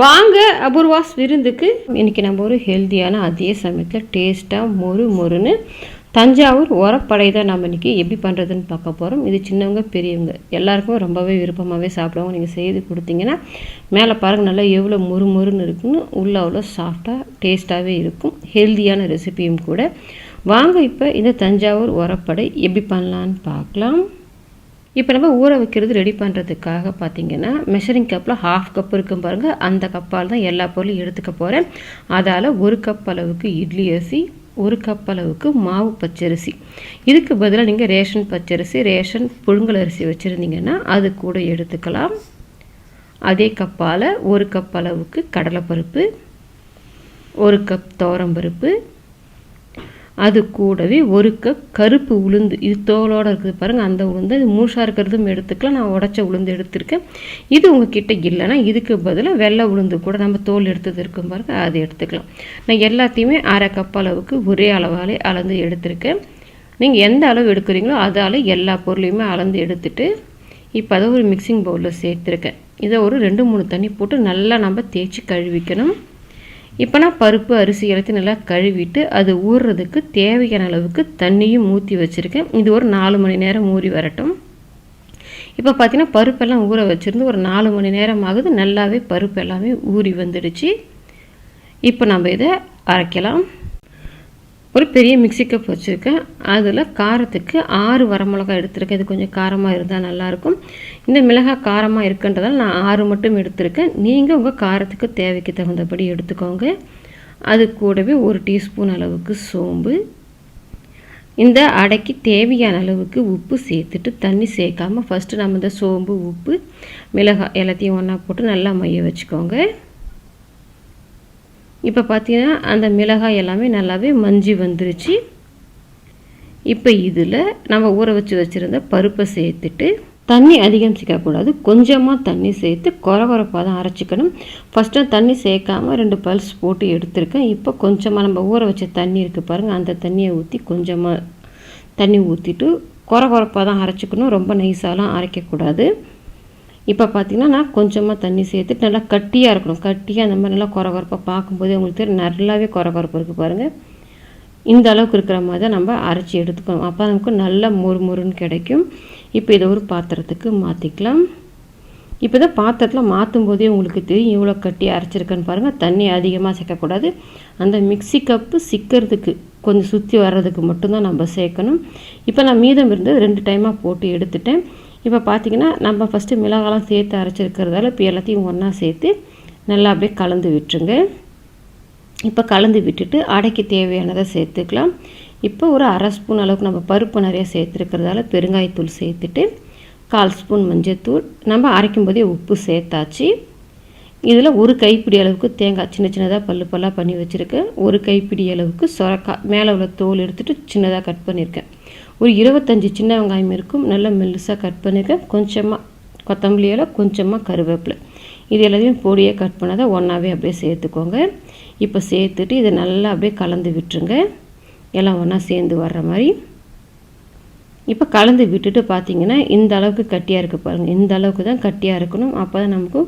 வாங்க அபூர்வாஸ் விருந்துக்கு. இன்றைக்கி நம்ம ஒரு ஹெல்த்தியான அதே சமயத்தில் டேஸ்ட்டாக மொறு மொறுன்னு தஞ்சாவூர் உரப்படை தான் நம்ம இன்றைக்கி எப்படி பண்ணுறதுன்னு பார்க்க போகிறோம் இது சின்னவங்க பெரியவங்க எல்லாருக்குமே ரொம்பவே விருப்பமாகவே சாப்பிடுவாங்க. நீங்கள் செய்து கொடுத்தீங்கன்னா மேலே பாருங்கள் நல்லா எவ்வளோ மொறு மொறுன்னு இருக்குன்னு உள்ளே அவ்வளோ சாஃப்டாக டேஸ்ட்டாகவே இருக்கும். ஹெல்த்தியான ரெசிபியும் கூட. வாங்க இப்போ இந்த தஞ்சாவூர் உரப்படை எப்படி பண்ணலான்னு பார்க்கலாம். இப்போ நம்ம ஊற வைக்கிறது ரெடி பண்ணுறதுக்காக பார்த்தீங்கன்னா மெஷரிங் கப்பில் ஹாஃப் கப் இருக்கும் பாருங்கள் அந்த கப்பால் தான் எல்லா பொருளும் எடுத்துக்க போகிறேன் அதால் ஒரு கப் அளவுக்கு இட்லி அரிசி ஒரு கப் அளவுக்கு மாவு பச்சரிசி. இதுக்கு பதிலாக நீங்கள் ரேஷன் பச்சரிசி ரேஷன் புழுங்கல் அரிசி வச்சுருந்தீங்கன்னா அது கூட எடுத்துக்கலாம். அதே கப்பால் ஒரு கப் அளவுக்கு கடலைப்பருப்பு ஒரு கப் துவரம்பருப்பு அது கூடவே ஒரு கப் கருப்பு உளுந்து இது தோலோடு இருக்குது பாருங்கள் அந்த உளுந்து இது மூஷாக இருக்கிறதும் எடுத்துக்கலாம். நான் உடச்ச உளுந்து எடுத்திருக்கேன். இது உங்ககிட்ட இல்லைன்னா இதுக்கு பதிலாக வெள்ளை உளுந்து கூட நம்ம தோல் எடுத்தது இருக்கும் பாருங்கள் அது எடுத்துக்கலாம். நான் எல்லாத்தையுமே அரை கப் அளவுக்கு ஒரே அளவாலே அளந்து எடுத்திருக்கேன். நீங்கள் எந்த அளவு எடுக்கிறீங்களோ அதால் எல்லா பொருளையுமே அளந்து எடுத்துட்டு இப்போ அதை ஒரு மிக்சிங் பவுலில் சேர்த்துருக்கேன். இதை ஒரு ரெண்டு மூணு தண்ணி போட்டு நல்லா நம்ம தேய்ச்சி கழுவிக்கணும். இப்போ நான் பருப்பு அரிசி எடுத்து நல்லா கழுவிட்டு அது ஊறுறதுக்கு தேவையான அளவுக்கு தண்ணியும் ஊற்றி வச்சுருக்கேன். இது ஒரு நாலு மணி நேரம் ஊறி வரட்டும். இப்போ பார்த்தீங்கன்னா பருப்பெல்லாம் ஊற வச்சுருந்து ஒரு நாலு மணி நேரம் ஆகுது. நல்லாவே பருப்பு எல்லாமே ஊறி வந்துடுச்சு. இப்போ நம்ம இதை அரைக்கலாம். ஒரு பெரிய மிக்சி கப் வச்சுருக்கேன். அதில் காரத்துக்கு ஆறு வரமிளகாய் எடுத்திருக்கேன். இது கொஞ்சம் காரமாக இருந்தால் நல்லாயிருக்கும். இந்த மிளகாய் காரமாக இருக்குன்றதால் நான் ஆறு மட்டும் எடுத்திருக்கேன். நீங்கள் உங்கள் காரத்துக்கு தேவைக்கு தகுந்தபடி எடுத்துக்கோங்க. அது கூடவே ஒரு டீஸ்பூன் அளவுக்கு சோம்பு. இந்த அடைக்கு தேவையான அளவுக்கு உப்பு சேர்த்துட்டு தண்ணி சேர்க்காமல் ஃபஸ்ட்டு நம்ம இந்த சோம்பு உப்பு மிளகாய் எல்லாத்தையும் ஒன்றா போட்டு நல்லா மைய வச்சுக்கோங்க. இப்போ பார்த்தீங்கன்னா அந்த மிளகாய் எல்லாமே நல்லாவே மஞ்சி வந்துருச்சு. இப்போ இதில் நம்ம ஊற வச்சு வச்சுருந்த பருப்பை சேர்த்துட்டு தண்ணி அதிகம் சேர்க்கக்கூடாது கொஞ்சமாக தண்ணி சேர்த்து குறகுறப்பாக தான் அரைச்சிக்கணும். ஃபஸ்ட்டு தண்ணி சேர்க்காமல் ரெண்டு பல்ஸ் போட்டு எடுத்திருக்கேன். இப்போ கொஞ்சமாக நம்ம ஊற வச்ச தண்ணி இருக்குது பாருங்கள் அந்த தண்ணியை ஊற்றி கொஞ்சமாக தண்ணி ஊற்றிட்டு குறகுறப்பாக தான் அரைச்சிக்கணும். ரொம்ப நைஸாலாம் அரைக்கக்கூடாது. இப்போ பார்த்தீங்கன்னா நான் கொஞ்சமாக தண்ணி சேர்த்துட்டு நல்லா கட்டியாக இருக்கணும். கட்டியாக அந்த மாதிரி நல்லா குறகுறப்பாக பார்க்கும்போதே உங்களுக்கு தெரியும் நல்லாவே குறகுறப்பு இருக்குது பாருங்கள் இந்த அளவுக்கு இருக்கிற மாதிரி தான் நம்ம அரைச்சி எடுத்துக்கணும். அப்போ நமக்கு நல்ல மொறு மொறுன்னு கிடைக்கும். இப்போ இதை ஒரு பாத்திரத்துக்கு மாற்றிக்கலாம் இப்போ தான் பாத்திரத்தில் மாற்றும் போதே உங்களுக்கு தெரியும் இவ்வளோ கட்டி அரைச்சிருக்கேன்னு பாருங்கள் தண்ணி அதிகமாக சேர்க்கக்கூடாது. அந்த மிக்சி கப்பு சிக்கிறதுக்கு கொஞ்சம் சுற்றி வர்றதுக்கு மட்டும்தான் நம்ம சேர்க்கணும். இப்போ நான் மீதம் இருந்து ரெண்டு டைமாக போட்டு எடுத்துட்டேன். இப்போ பார்த்திங்கன்னா நம்ம ஃபஸ்ட்டு மிளகாலாம் சேர்த்து அரைச்சிருக்கிறதால இப்போ எல்லாத்தையும் ஒன்றா சேர்த்து நல்லா அப்படியே கலந்து விட்டுருங்க. இப்போ கலந்து விட்டுட்டு அடைக்கு தேவையானதை சேர்த்துக்கலாம். இப்போ ஒரு அரை ஸ்பூன் அளவுக்கு நம்ம பருப்பு நிறையா சேர்த்துருக்கிறதால பெருங்காயத்தூள் சேர்த்துட்டு கால் ஸ்பூன் மஞ்சத்தூள் நம்ம அரைக்கும் போதே உப்பு சேர்த்தாச்சு. இதில் ஒரு கைப்பிடி அளவுக்கு தேங்காய் சின்ன சின்னதாக பல்லு பல்லாக பண்ணி வச்சுருக்கேன். ஒரு கைப்பிடி அளவுக்கு சொரக்காய் மேலே உள்ள தோல் எடுத்துகிட்டு சின்னதாக கட் பண்ணியிருக்கேன். ஒரு இருபத்தஞ்சி சின்ன வெங்காயம் இருக்கும். நல்லா மெல்லுசாக கட் பண்ணியிருக்கேன் கொஞ்சமாக கொத்தமல்லியில் கொஞ்சமாக கருவேப்பிலை. இது எல்லாத்தையும் பொடியாக கட் பண்ணாத ஒன்றாவே அப்படியே சேர்த்துக்கோங்க. இப்போ சேர்த்துட்டு இதை நல்லா அப்படியே கலந்து விட்டுருங்க. எல்லாம் ஒன்றா சேர்ந்து வர்ற மாதிரி. இப்போ கலந்து விட்டுட்டு பார்த்தீங்கன்னா இந்த அளவுக்கு கட்டியாக இருக்குது பாருங்கள் இந்த அளவுக்கு தான் கட்டியாக இருக்கணும். அப்போ தான் நமக்கு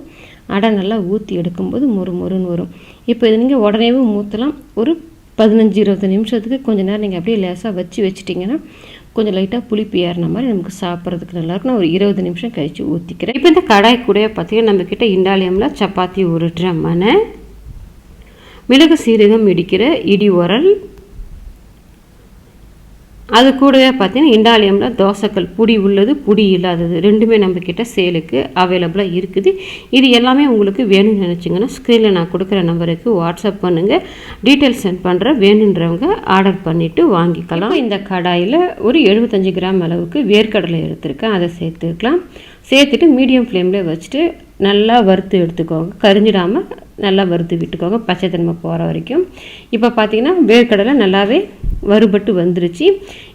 அடை நல்லா ஊற்றி எடுக்கும்போது மொறு மொறுன்னு வரும். இப்போ இது நீங்கள் உடனேவும் ஊற்றலாம் ஒரு பதினஞ்சு இருபது நிமிஷத்துக்கு கொஞ்சம் நேரம் நீங்கள் அப்படியே லேசாக வச்சு வச்சிட்டிங்கன்னா கொஞ்சம் லைட்டாக புளிப்பு ஏறின மாதிரி நமக்கு சாப்பிட்றதுக்கு நல்லாயிருக்கும் நான் ஒரு இருபது நிமிஷம் கழித்து ஊற்றிக்கிறேன் இப்போ இந்த கடாய் கூட பார்த்திங்கன்னா நம்மக்கிட்ட இண்டாலியமில் சப்பாத்தி உருட்டுற மனை மிளகு சீரகம் இடிக்கிற இடி உரல் அது கூடவே பார்த்தீங்கன்னா இண்டாலியமில் தோசைக்கல் புடி உள்ளது புடி இல்லாதது. ரெண்டுமே நம்மக்கிட்ட சேலுக்கு அவைலபிளாக இருக்குது. இது எல்லாமே உங்களுக்கு வேணும்னு நினச்சிங்கன்னா ஸ்க்ரீனில் நான் கொடுக்குற நம்பருக்கு வாட்ஸ்அப் பண்ணுங்கள் டீட்டெயில்ஸ் சென்ட் பண்ணுற வேணுன்றவங்க ஆர்டர் பண்ணிவிட்டு வாங்கிக்கலாம். இந்த கடாயில் ஒரு எழுபத்தஞ்சு கிராம் அளவுக்கு வேர்க்கடலை எடுத்திருக்கேன். அதை சேர்த்துக்கலாம். சேர்த்துட்டு மீடியம் ஃப்ளேமில் வச்சுட்டு நல்லா வறுத்து எடுத்துக்கோங்க. கரிஞ்சிடாமல் நல்லா வறுத்து விட்டுக்கோங்க. பச்சை தன்மை போகிற வரைக்கும். இப்போ பார்த்திங்கன்னா வேர்க்கடலை நல்லாவே வறுபட்டு வந்துருச்சு.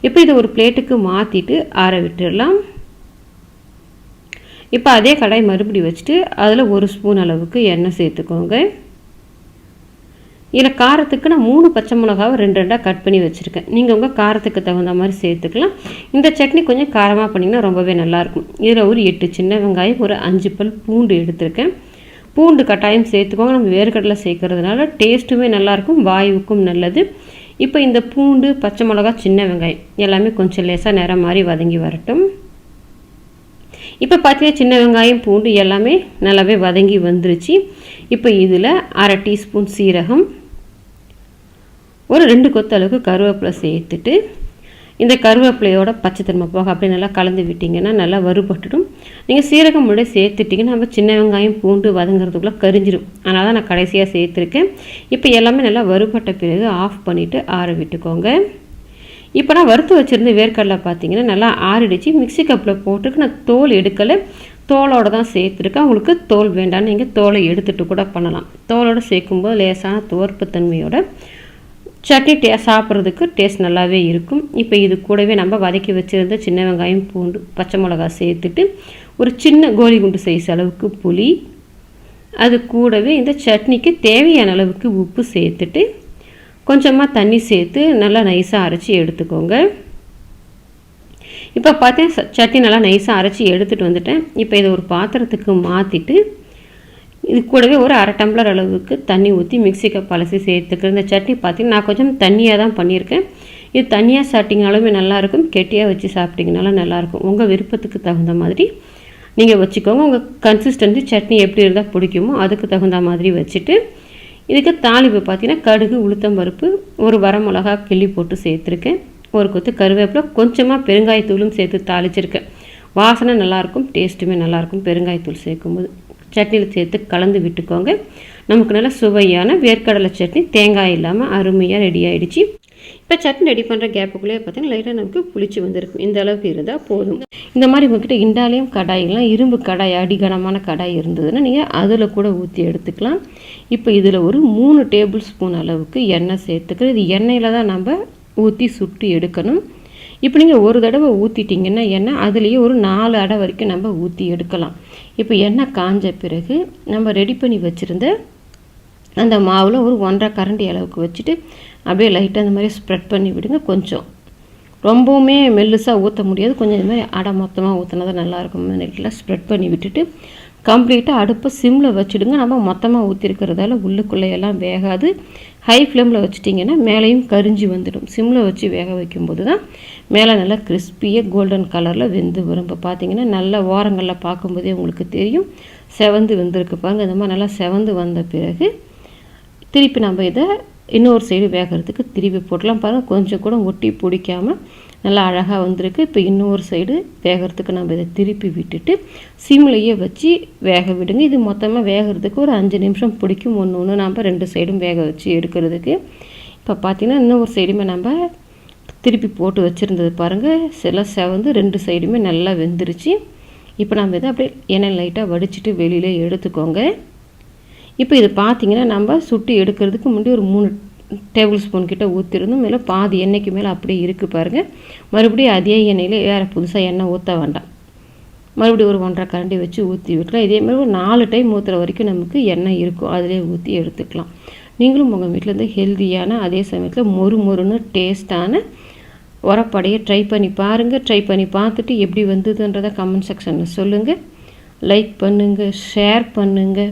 இப்போ இதை ஒரு பிளேட்டுக்கு மாற்றிட்டு ஆற விட்டுடலாம். இப்போ அதே கடாய் மறுபடி வச்சுட்டு அதில் ஒரு ஸ்பூன் அளவுக்கு எண்ணெய் சேர்த்துக்கோங்க. இதில் காரத்துக்கு நான் மூணு பச்சை மிளகாவை ரெண்டு ரெண்டாக கட் பண்ணி வச்சுருக்கேன். நீங்கள் உங்கள் காரத்துக்கு தகுந்த மாதிரி சேர்த்துக்கலாம். இந்த சட்னி கொஞ்சம் காரமாக பண்ணிங்கன்னா ரொம்பவே நல்லாயிருக்கும் இதில் ஒரு எட்டு சின்ன வெங்காயம் ஒரு அஞ்சு பல் பூண்டு எடுத்திருக்கேன். பூண்டு கட்டாயம் சேர்த்துக்கோங்க. நம்ம வேர்க்கடலை சேர்க்கறதுனால டேஸ்ட்டுமே நல்லாயிருக்கும் வாயுவுக்கும் நல்லது. இப்போ இந்த பூண்டு பச்சை மிளகா சின்ன வெங்காயம் எல்லாமே கொஞ்சம் லேசாக நிறம் மாதிரி வதங்கி வரட்டும். இப்போ பார்த்தீங்கன்னா சின்ன வெங்காயம் பூண்டு எல்லாமே நல்லாவே வதங்கி வந்துருச்சு. இப்போ இதில் அரை டீஸ்பூன் சீரகம் ஒரு ரெண்டு கொத்து அளவுக்கு கருவேப்பிலை சேர்த்துட்டு இந்த கருவேப்பிலையோட பச்சை தன்மை போக அப்படி நல்லா கலந்து விட்டிங்கன்னா நல்லா வறுபட்டுடும். நீங்கள் சீரகம் முன்னாடி சேர்த்துட்டிங்கன்னா நம்ம சின்ன வெங்காயம் பூண்டு வதங்குறதுக்குள்ளே கரிஞ்சிடும் அதனால தான் நான் கடைசியாக சேர்த்துருக்கேன். இப்போ எல்லாமே நல்லா வறுபட்ட பிறகு ஆஃப் பண்ணிவிட்டு ஆற விட்டுக்கோங்க. இப்போ நான் வறுத்து வச்சுருந்த வேர்க்கடலை பார்த்தீங்கன்னா நல்லா ஆறிடுச்சு. மிக்ஸி கப்பில் போட்டுருக்கு. நான் தோல் எடுக்கலை. தோலோடு தான் சேர்த்துருக்கேன். உங்களுக்கு தோல் வேண்டாம்னு நீங்கள் தோலை எடுத்துகிட்டு கூட பண்ணலாம். தோலோடு சேர்க்கும்போது லேசான துவர்ப்பு தன்மையோட சட்னி டே சாப்பிட்றதுக்கு டேஸ்ட் நல்லாவே இருக்கும். இப்போ இது கூடவே நம்ம வதக்கி வச்சுருந்த சின்ன வெங்காயம் பூண்டு பச்சை மிளகா சேர்த்துட்டு ஒரு சின்ன கோலி குண்டு சைஸ் அளவுக்கு புளி. அது கூடவே இந்த சட்னிக்கு தேவையான அளவுக்கு உப்பு சேர்த்துட்டு கொஞ்சமாக தண்ணி சேர்த்து நல்லா நைஸாக அரைச்சி எடுத்துக்கோங்க. இப்போ பார்த்தேன் சட்னி நல்லா நைஸாக அரைச்சி எடுத்துகிட்டு வந்துட்டேன். இப்போ இதை ஒரு பாத்திரத்துக்கு மாற்றிட்டு இது கூடவே ஒரு அரை டம்ளர் அளவுக்கு தண்ணி ஊற்றி மிக்ஸி கப் அலசி சேர்த்துக்கிறேன். இந்த சட்னி பார்த்தீங்கன்னா நான் கொஞ்சம் தண்ணியாக தான் பண்ணியிருக்கேன். இது தண்ணியாக சாப்பிட்டிங்கனாலுமே நல்லாயிருக்கும். கெட்டியாக வச்சு சாப்பிட்டிங்கனாலும் நல்லாயிருக்கும். உங்கள் விருப்பத்துக்கு தகுந்த மாதிரி நீங்கள் வச்சுக்கோங்க. உங்கள் கன்சிஸ்டன்சி சட்னி எப்படி இருந்தால் பிடிக்குமோ அதுக்கு தகுந்த மாதிரி வச்சுட்டு இதுக்கு தாளிப்பு பார்த்தீங்கன்னா கடுகு உளுத்தம் பருப்பு ஒரு வரமிளகா கிள்ளி போட்டு சேர்த்துருக்கேன். ஒரு கொத்து கருவேப்பிலை கொஞ்சமாக பெருங்காயத்தூளும் சேர்த்து தாளிச்சிருக்கேன். வாசனை நல்லாயிருக்கும் டேஸ்ட்டுமே நல்லாயிருக்கும் பெருங்காயத்தூள் சேர்க்கும்போது. சட்னியில் சேர்த்து கலந்து விட்டுக்கோங்க. நமக்கு நல்ல சுவையான வேர்க்கடலை சட்னி தேங்காய் இல்லாமல் அருமையாக ரெடி ஆகிடுச்சு இப்போ சட்னி ரெடி பண்ணுற கேப்புக்குள்ளேயே பார்த்தீங்கன்னா லைட்டாக நமக்கு புளிச்சு வந்திருக்கும். இந்த அளவுக்கு இருந்தால் போதும். இந்த மாதிரி உங்ககிட்ட இண்டாலியம் கடாயெல்லாம் இரும்பு கடாய் அடிகனமான கடாய் இருந்ததுன்னா நீங்கள் அதில் கூட ஊற்றி எடுத்துக்கலாம். இப்போ இதில் ஒரு மூணு டேபிள் ஸ்பூன் அளவுக்கு எண்ணெய் சேர்த்துக்கிறோம் இது எண்ணெயில் தான் நம்ம ஊற்றி சுட்டு எடுக்கணும். இப்போ நீங்கள் ஒரு தடவை ஊற்றிட்டிங்கன்னா எண்ணெய் அதுலேயே ஒரு நாலு அடை வரைக்கும் நம்ம ஊற்றி எடுக்கலாம். இப்போ எண்ணெய் காஞ்ச பிறகு நம்ம ரெடி பண்ணி வச்சுருந்த அந்த மாவில் ஒரு ஒன்றரை கரண்டி அளவுக்கு வச்சுட்டு அப்படியே லைட்டாக அந்த மாதிரி ஸ்ப்ரெட் பண்ணி விடுங்க கொஞ்சம். ரொம்பவுமே மெல்லுசாக ஊற்ற முடியாது. கொஞ்சம் இது மாதிரி அடை மொத்தமாக ஊற்றினா தான் நல்லாயிருக்கும் நெட்டில் ஸ்ப்ரெட் பண்ணி விட்டுட்டு கம்ப்ளீட்டாக அடுப்பை சிம்மில் வச்சுடுங்க. நம்ம மொத்தமாக ஊற்றிருக்கிறதால உள்ளுக்குள்ளேயெல்லாம் வேகாது. ஹை ஃப்ளேமில் வச்சுட்டிங்கன்னா மேலேயும் கரிஞ்சி வந்துடும். சிம்மில் வச்சு வேக வைக்கும்போது தான் மேலே நல்லா கிறிஸ்பியாக கோல்டன் கலரில் வெந்து வரும். இப்போ பார்த்தீங்கன்னா நல்ல ஓரங்களில் பார்க்கும்போதே உங்களுக்கு தெரியும். செவந்து வெந்திருக்கு பாருங்கள் இந்த மாதிரி நல்லா செவந்து வந்த பிறகு திருப்பி நம்ம இதை இன்னொரு சைடு வேகிறதுக்கு திருப்பி போட்டலாம் பாருங்கள் கொஞ்சம் கூட ஒட்டி பிடிக்காமல் நல்லா அழகாக வந்திருக்கு. இப்போ இன்னொரு சைடு வேகிறதுக்கு நம்ம இதை திருப்பி விட்டுட்டு சிம்லையே வச்சு வேக விடுங்க. இது மொத்தமாக வேகிறதுக்கு ஒரு அஞ்சு நிமிஷம் பிடிக்கும். ஒன்று ஒன்று நம்ம ரெண்டு சைடும் வேக வச்சு எடுக்கிறதுக்கு. இப்போ பார்த்திங்கன்னா இன்னொரு சைடுமே நம்ம திருப்பி போட்டு வச்சுருந்தது பாருங்கள் சில செவந்து ரெண்டு சைடுமே நல்லா வெந்துருச்சு. இப்போ நம்ம இதை அப்படியே எண்ணெய் லைட்டாக வடிச்சிட்டு வெளியில் எடுத்துக்கோங்க. இப்போ இது பார்த்திங்கன்னா நம்ம சுட்டு எடுக்கிறதுக்கு முன்னாடி ஒரு மூணு டேபிள் ஸ்பூன் கிட்டே ஊற்றிருந்தோம் மேலே பாதி எண்ணெய்க்கு மேலே அப்படியே இருக்குது பாருங்கள் மறுபடியும் அதே எண்ணெயில் வேறு புதுசாக எண்ணெய் ஊற்ற வேண்டாம். மறுபடியும் ஒரு ஒன்றரை கரண்டி வச்சு ஊற்றி விட்டுலாம். இதேமாதிரி ஒரு நாலு டைம் ஊற்றுற வரைக்கும் நமக்கு எண்ணெய் இருக்கும். அதிலே ஊற்றி எடுத்துக்கலாம். நீங்களும் உங்கள் வீட்டில் இருந்து ஹெல்த்தியான அதே சமயத்தில் மொறு மொறுன்னு டேஸ்ட்டான உரப்படையை ட்ரை பண்ணி பாருங்கள் ட்ரை பண்ணி பார்த்துட்டு எப்படி வந்ததுன்றதை கமெண்ட் செக்ஷனில் சொல்லுங்கள் லைக் பண்ணுங்கள் ஷேர் பண்ணுங்கள்